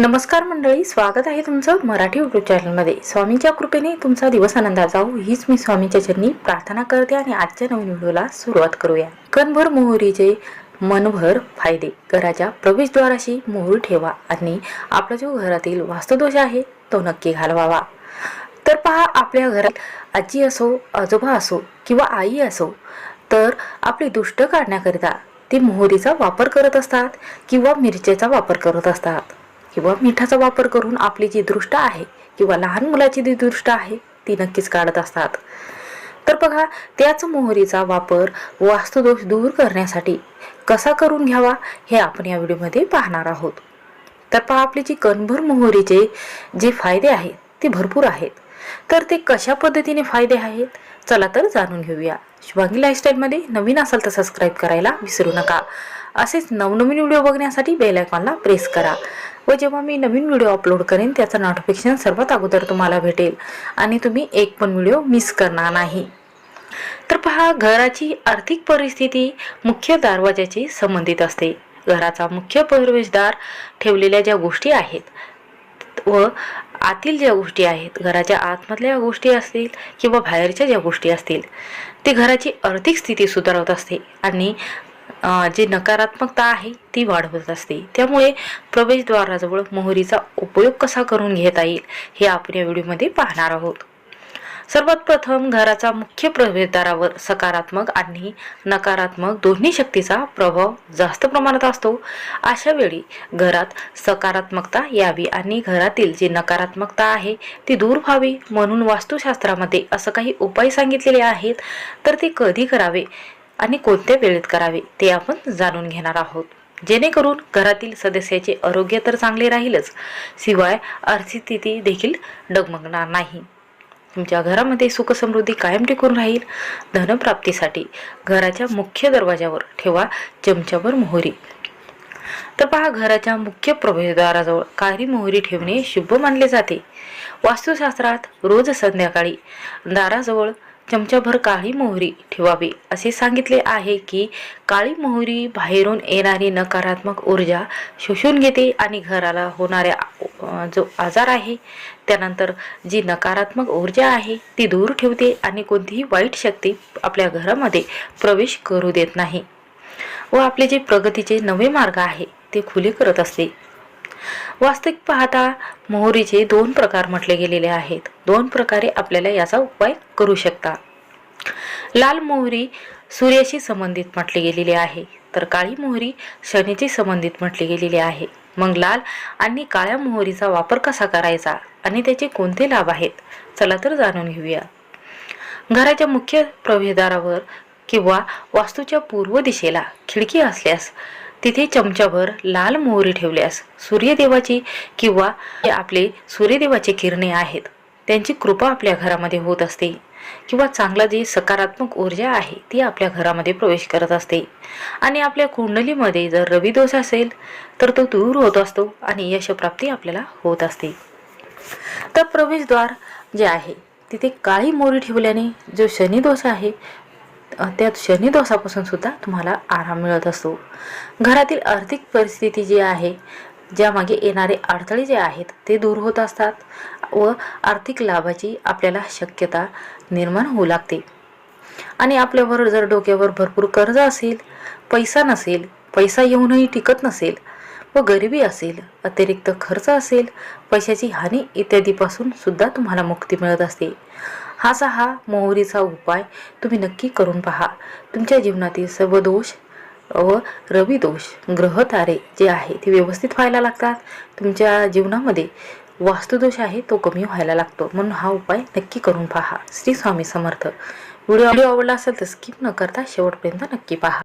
नमस्कार मंडळी स्वागत आहे तुमचं मराठी युट्यूब चॅनलमध्ये स्वामींच्या कृपेने तुमचा दिवस आनंदात जाऊ हीच मी स्वामीच्या चरणी प्रार्थना करते आणि आजच्या नवीन व्हिडिओला सुरुवात करूया. कणभर मोहरीचे मनभर फायदे. घराच्या प्रवेशद्वाराशी मोहरी ठेवा आणि आपला जो घरातील वास्तुदोष आहे तो नक्की घालवावा. तर पहा आपल्या घरात आजी असो आजोबा असो किंवा आई असो तर आपली दुष्ट काढण्याकरिता ते मोहरीचा वापर करत असतात किंवा मिरचीचा वापर करत असतात. किंवा मिठाचा वापर करून आपली जी दृष्ट आहे किंवा लहान मुलाची जी दृष्ट आहे ती नक्कीच काढत असतात. तर बघा त्याच मोहरीचा वापर वास्तुदोष दूर करण्यासाठी कसा करून घ्यावा हे आपण या व्हिडिओमध्ये पाहणार आहोत. तर पहा आपली जी कणभर मोहरीचे जे फायदे आहेत ते भरपूर आहेत. तर ते कशा पद्धतीने फायदे आहेत चला तर जाणून घेऊया. शुभांगी लाईफस्टाईलमध्ये नवीन असाल तर सबस्क्राईब करायला विसरू नका. असेच नवनवीन व्हिडिओ बघण्यासाठी बेल आयकॉनला प्रेस करा. व जेव्हा मी नवीन व्हिडिओ अपलोड करेन त्याचं नोटिफिकेशन सर्वात अगोदर तुम्हाला भेटेल. आणि तुम्ही एक पण व्हिडिओ मिस करणार नाही. तर पहा घराची आर्थिक परिस्थिती मुख्य दरवाजाशी संबंधित असते. घराचा मुख्य प्रवेशद्वार ठेवलेल्या ज्या गोष्टी आहेत व आतील ज्या गोष्टी आहेत घराच्या आतमधल्या गोष्टी असतील किंवा बाहेरच्या ज्या गोष्टी असतील ते घराची आर्थिक स्थिती सुधारवत असते. आणि जी नकारात्मकता आहे ती वाढवत असते. त्यामुळे प्रवेशद्वाराजवळ मोहरीचा उपयोग कसा करून घेता येईल हे आपण या व्हिडिओमध्ये पाहणार आहोत. सर्वात प्रथम घराचा मुख्य प्रवेशद्वारावर सकारात्मक आणि नकारात्मक दोन्ही शक्तीचा प्रभाव जास्त प्रमाणात असतो. अशा वेळी घरात सकारात्मकता यावी आणि घरातील जी नकारात्मकता आहे ती दूर व्हावी. म्हणून वास्तुशास्त्रामध्ये असं काही उपाय सांगितलेले आहेत तर ते कधी करावे? आणि कोणत्या वेळेत करावे ते आपण जाणून घेणार आहोत. जेणेकरून घरातील सदस्याचे आरोग्य तर चांगले राहीलच शिवाय आर्थिक स्थिती देखील डगमगणार नाही. तुमच्या घरामध्ये सुखसमृद्धी कायम टिकून राहील. धनप्राप्तीसाठी घराच्या मुख्य दरवाजावर ठेवा चमच्यावर मोहरी. तर पहा घराच्या मुख्य प्रवेशद्वाराजवळ काही मोहरी ठेवणे शुभ मानले जाते. वास्तुशास्त्रात रोज संध्याकाळी दाराजवळ चमच्याभर काळी मोहरी ठेवावी. असे सांगितले आहे की काळी मोहरी बाहेरून येणारी नकारात्मक ऊर्जा शोषून घेते आणि घराला होणाऱ्या जो आजार आहे त्यानंतर जी नकारात्मक ऊर्जा आहे ती दूर ठेवते आणि कोणतीही वाईट शक्ती आपल्या घरामध्ये प्रवेश करू देत नाही. व आपले जे प्रगतीचे नवे मार्ग आहे ते खुले करत असते. वास्तविक पाहता मोहरीचे दोन प्रकार म्हटले गेलेले आहेत. दोन प्रकारे आपल्याला याचा उपाय करू शकता. लाल मोहरी सूर्याशी संबंधित म्हटली गेलेली आहे तर काळी मोहरी शनीची संबंधित म्हटली गेलेली आहे. मग लाल आणि काळ्या मोहरीचा वापर कसा करायचा आणि त्याचे कोणते लाभ आहेत? चला तर जाणून घेऊया. घराच्या मुख्य प्रवेशद्वारावर किंवा वास्तूच्या पूर्व दिशेला खिडकी असल्यास तिथे चमच्याभर लाल मोहरी ठेवल्यास सूर्यदेवाची किंवा आपले सूर्यदेवाचे किरणे आहेत त्यांची कृपा आपल्या घरामध्ये होत असते. किंवा चांगला जी सकारात्मक ऊर्जा आहे ती आपल्या घरामध्ये प्रवेश करत असते. आणि आपल्या कुंडलीमध्ये जर रविदोष असेल तर तो दूर होत असतो आणि यशप्राप्ती आपल्याला होत असते. तर प्रवेशद्वार जे आहे तिथे काळी मोरी ठेवल्याने जो शनिदोष आहे त्यात शनी दोषापासून सुद्धा तुम्हाला आराम मिळत असतो. घरातील आर्थिक परिस्थिती जी आहे ज्यामागे येणारे अडथळे जे आहेत ते दूर होत असतात व आर्थिक लाभाची आपल्याला शक्यता निर्माण होऊ लागते. आणि आपल्यावर जर डोक्यावर भरपूर कर्ज असेल पैसा नसेल पैसा येऊनही टिकत नसेल व गरिबी असेल अतिरिक्त खर्च असेल पैशाची हानी इत्यादीपासून सुद्धा तुम्हाला मुक्ती मिळत असते. हा हा मोहरीचा उपाय तुम्ही नक्की करून पहा. तुमच्या जीवनातील सर्व दोष व रविदोष ग्रह तारे जे आहे ते व्यवस्थित व्हायला लागतात. तुमच्या जीवनामध्ये वास्तुदोष आहे तो कमी व्हायला लागतो. म्हणून हा उपाय नक्की करून पहा. श्री स्वामी समर्थ. व्हिडिओ व्हिडिओ आवडला असेल तर स्किप न करता शेवटपर्यंत नक्की पहा.